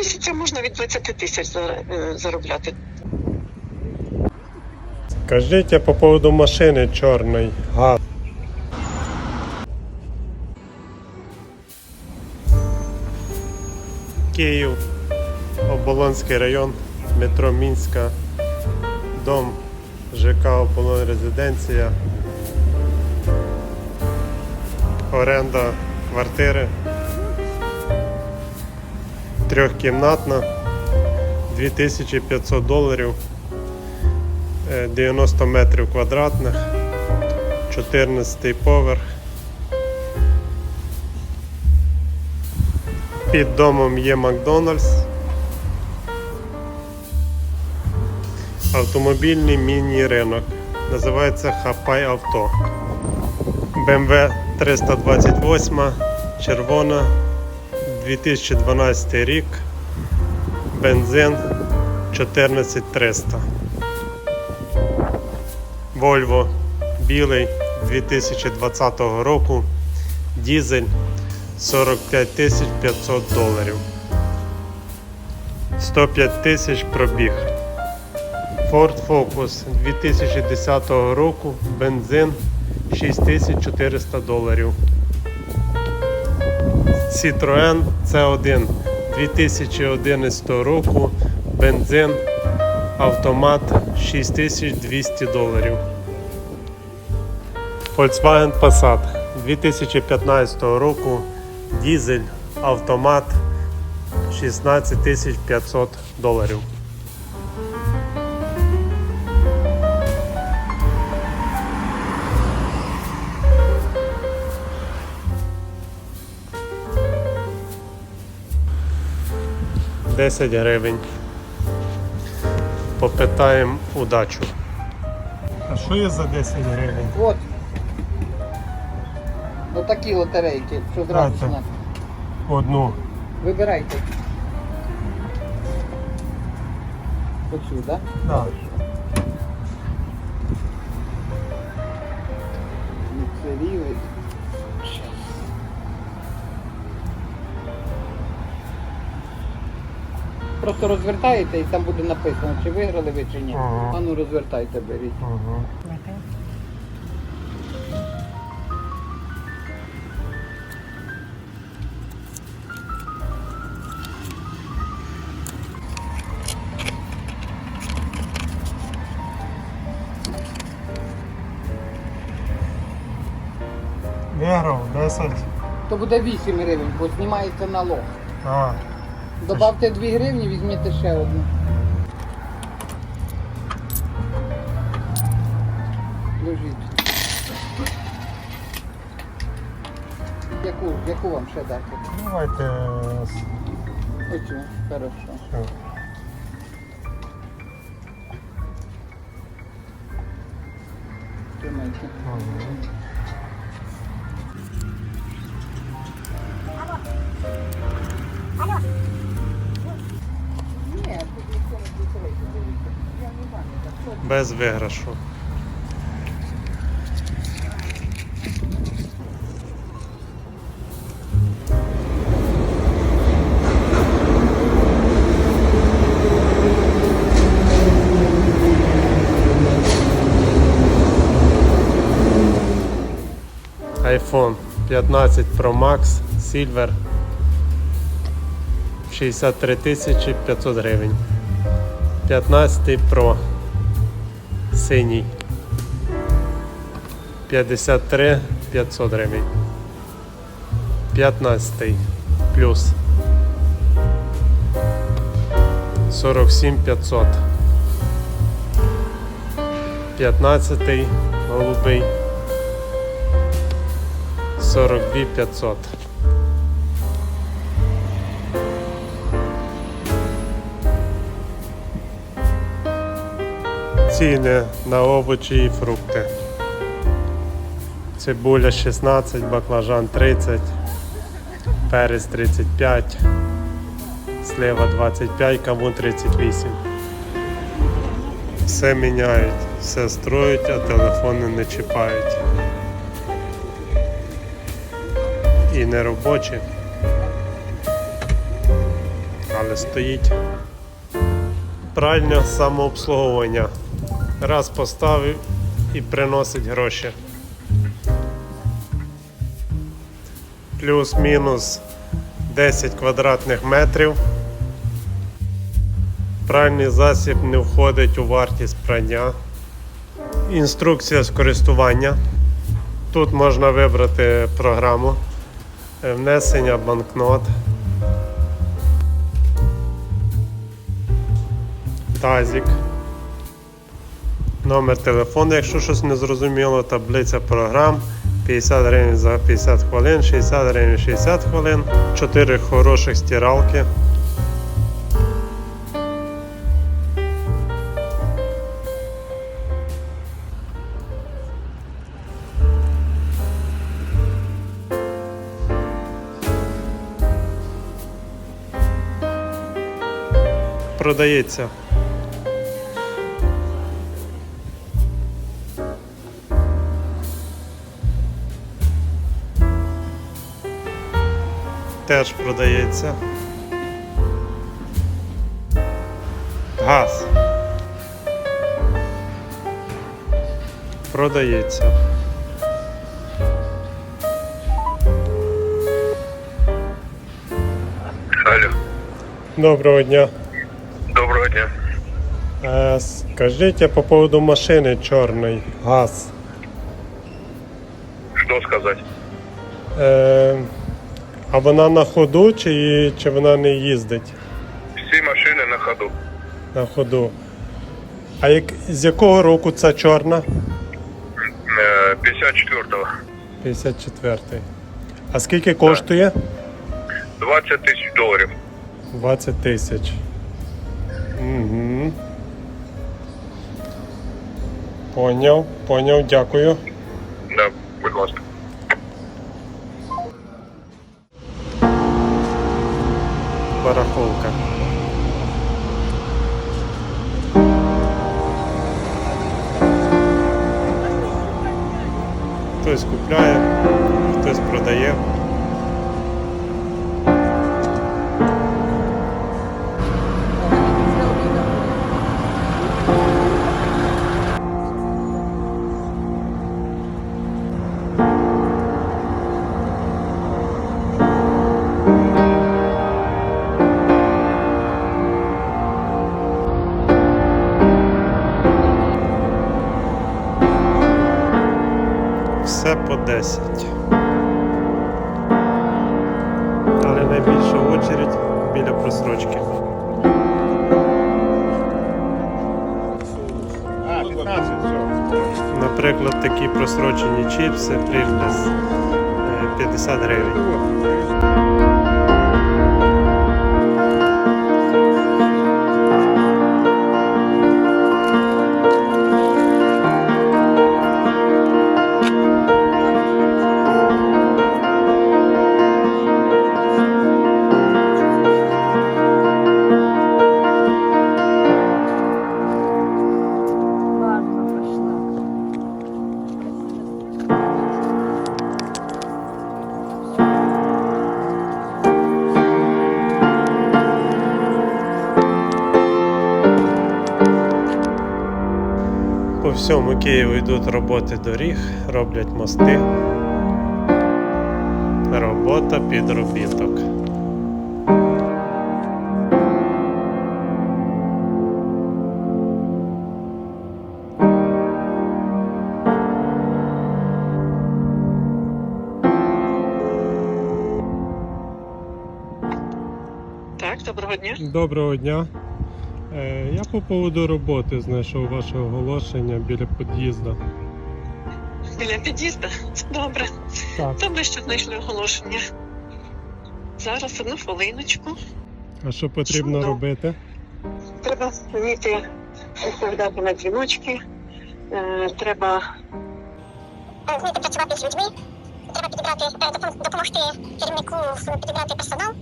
місяця можна від 20 тисяч е, заробляти. Скажите по поводу машины черной. ГАЗ. Київ, Оболонський район, метро Мінська, дом ЖК Оболон Резиденція, оренда квартири, трьохкімнатна, 2500 доларів. Е, 90 метрів квадратних, 14 поверх. Під домом є Макдональдс. Автомобільний міні-ринок. Називається Хапай Авто. BMW 328, червона, 2012 рік, бензин 14300. Volvo білий 2020 року, дізель 45 500 доларів. 105 тисяч пробіг. Ford Focus 2010 року, бензин 6400 доларів. Citroen C1 2011 року, бензин автомат 6200 доларів. Volkswagen Passat 2015 року, дізель, автомат 16500 доларів. Десять гривень. Попитаємо удачу. А що є за 10 гривень? От. Отакі лотерейки, що зразу Дайте. зняти. Одну. Вибирайте. Оцю, так? Так. Це рівень. Просто розвертаєте і там буде написано, чи виграли ви, чи ні. Ага. А ну розвертайте, беріть. Угу. Виграв 10. То буде 8 гривень, бо знімається налог. А, Добавте 2 гривні, візьміть ще одну. Лежіть. Яку, яку вам ще дати? давайте. е, с- Оцю, хорошо. що. Тримайте. Мгм. Без виграшу. iPhone 15 Pro Max Silver 63 500 гривень. 15 Pro синій 53 500 гривень. 15 плюс 47 500. 15 голубий 42 500. Ціни на овочі і фрукти. Цибуля 16, баклажан 30, перець 35, слива 25, кавун 38. Все міняють, все строють, а телефони не чіпають. І не робочі, але стоїть пральня самообслуговування. Раз поставив і приносить гроші. Плюс-мінус 10 квадратних метрів. Пральний засіб не входить у вартість прання. Інструкція з користування. Тут можна вибрати програму е, внесення банкнот. Тазик. Номер телефону, якщо щось не зрозуміло, таблиця програм. 50 гривень за 50 хвилин, 60 гривень 60 хвилин, 4 хороших стиралки. Продається. Теж продається. Газ. Продається. Алло, Доброго дня. доброго дня. Е, Скажіть по поводу машини чорної. Газ. Что сказать? Е, а вона на ходу чи, чи вона не їздить Всі машини на ходу. на ходу? А як, з якого року ця чорна? Е, 54-го. 54-й. А скільки коштує? 20 тисяч доларів. 20 тисяч. Угу. Поняв, поняв, дякую. Да, будь ласка. Барахолка. Хтось купляє, хтось продає. По 10. Але найбільша очередь біля просрочки. А, 15, все. Наприклад, такі просрочені чіпси приблизно 50 гривень. По всьому Києву йдуть роботи доріг, роблять мости. Робота підробіток. Так, доброго дня. Доброго дня. Е, Я по поводу роботи знайшов ваше оголошення біля під'їзду. Біля під'їзду. Добре. Так. Добре, що знайшли оголошення. Зараз одну хвилиночку. А що потрібно Чудо. робити? Треба вміти відповідати на дзвіночки. Е, треба вміти працювати з людьми. Треба підібрати, е, допомогти керівнику підібрати персонал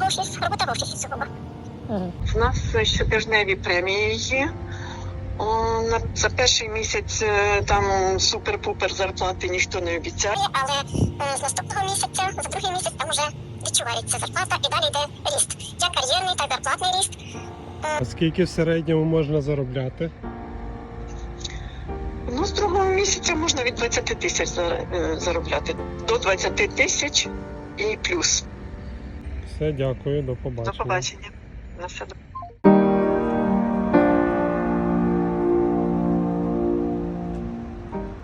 в офіс, робота в офісі сугубо. В нас щотижневі премії є. Е, за перший місяць е, там супер-пупер зарплати ніхто не обіцяє. Але е, з наступного місяця, за другий місяць, там вже відчувається зарплата і далі йде ріст. Як кар'єрний, так і зарплатний ріст. А скільки в середньому можна заробляти? Ну, з другого місяця можна від 20 тисяч е, заробляти. До 20 тисяч і плюс. Все, дякую, до побачення. До побачення. На все добре.